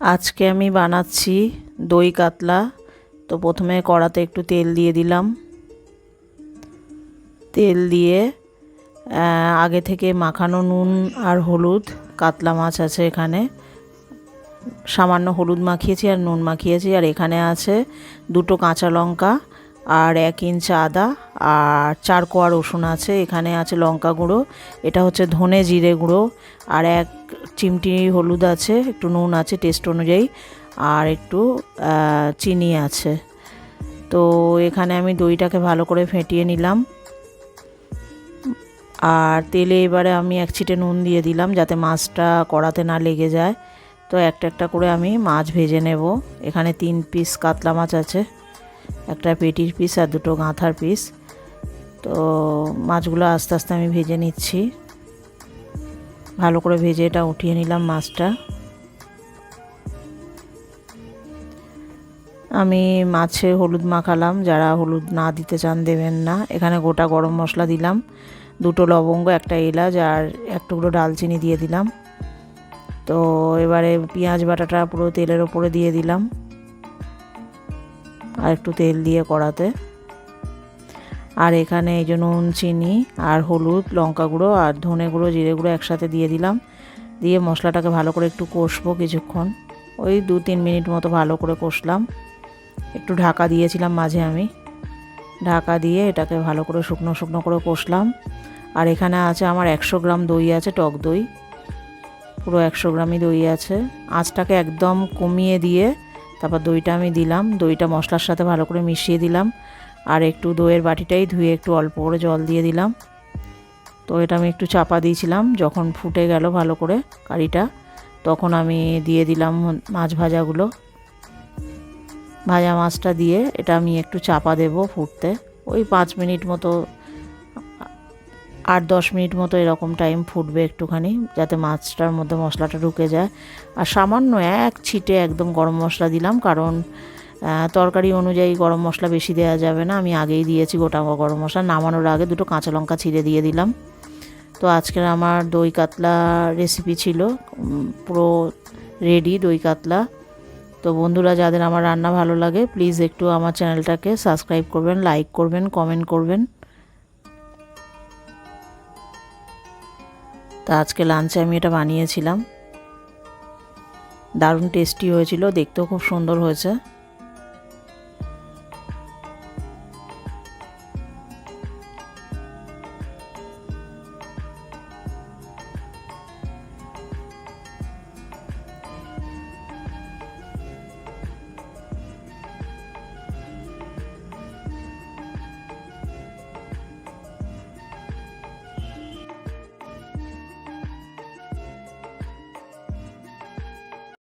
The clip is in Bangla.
আজকে আমি বানাচ্ছি দই কাতলা। তো প্রথমে কড়াতে একটু তেল দিয়ে দিলাম। তেল দিয়ে আগে থেকে মাখানো নুন আর হলুদ, কাতলা মাছ আছে এখানে। সামান্য হলুদ মাখিয়েছি আর নুন মাখিয়েছি। আর এখানে আছে দুটো কাঁচা লঙ্কা আর এক ইঞ্চ আদা আর চার কোয়া রসুন আছে, এখানে আছে লঙ্কা গুঁড়ো, এটা হচ্ছে ধনে জিরে গুঁড়ো, আর এক চিমটি হলুদ আছে, একটু নুন আছে টেস্ট অনুযায়ী, আর একটু চিনি আছে। তো এখানে আমি দইটাকে ভালো করে ফেটিয়ে নিলাম। আর তেলে এবারে আমি এক ছিটে নুন দিয়ে দিলাম যাতে মাছটা কড়াতে না লেগে যায়। তো একটা একটা করে আমি মাছ ভেজে নেব। এখানে তিন পিস কাতলা মাছ আছে। একটা পেটির পিস আর দুটো গাঁথার পিস তো মাছগুলো আস্তে আস্তে আমি ভেজে নিচ্ছি। ভালো করে ভেজে এটা উঠিয়ে নিলাম মাছটা। আমি মাছে হলুদ মাখালাম, যারা হলুদ না দিতে চান দেবেন না। এখানে গোটা গরম মশলা দিলাম, দুটো লবঙ্গ, একটা এলাচ আর এক টুকরো ডালচিনি দিয়ে দিলাম। তো এবারে পেঁয়াজ বাটাটা পুরো তেলের ওপরে দিয়ে দিলাম। আর একটু তেল দিয়ে কড়াতে। আর এখানে এই যে নুন, চিনি আর হলুদ, লঙ্কা গুঁড়ো আর ধনে গুঁড়ো, জিরে গুঁড়ো একসাথে দিয়ে দিলাম। দিয়ে মশলাটাকে ভালো করে একটু কষবো কিছুক্ষণ। ওই দু তিন মিনিট মতো ভালো করে কষলাম। একটু ঢাকা দিয়েছিলাম মাঝে আমি। ঢাকা দিয়ে এটাকে ভালো করে শুকনো শুকনো করে কষলাম। আর এখানে আছে আমার একশো গ্রাম দই আছে, টক দই। পুরো একশো গ্রামই দই আছে। আঁচটাকে একদম কমিয়ে দিয়ে তারপর দইটা আমি দিলাম। দইটা মশলার সাথে ভালো করে মিশিয়ে দিলাম। আর একটু দইয়ের বাটিটাই ধুয়ে একটু অল্প করে জল দিয়ে দিলাম। তো এটা আমি একটু চাপা দিয়েছিলাম। যখন ফুটে গেল ভালো করে কারিটা, তখন আমি দিয়ে দিলাম মাছ ভাজাগুলো। ভাজা মাছটা দিয়ে এটা আমি একটু চাপা দেব ফুটতে। ওই পাঁচ মিনিট মতো আট দশ মিনিট মতো এরকম টাইম ফুটবে একটুখানি, যাতে মাছটার মধ্যে মশলাটা ঢুকে যায়। আর সামান্য এক ছিটে একদম গরম মশলা দিলাম, কারণ তরকারি অনুযায়ী গরম মশলা বেশি দেওয়া যাবে না। আমি আগেই দিয়েছি গোটা গরম মশলা, নামানোর আগে দুটো কাঁচা লঙ্কা ছিঁড়ে দিয়ে দিলাম। তো আজকের আমার দই কাতলা রেসিপি ছিল পুরো রেডি দই কাতলা। তো বন্ধুরা, যাদের আমার রান্না ভালো লাগে প্লিজ একটু আমার চ্যানেলটাকে সাবস্ক্রাইব করবেন লাইক করবেন কমেন্ট করবেন। তা আজকে লাঞ্চে আমি এটা বানিয়েছিলাম। দারুণ টেস্টি হয়েছিল দেখতেও খুব সুন্দর হয়েছে।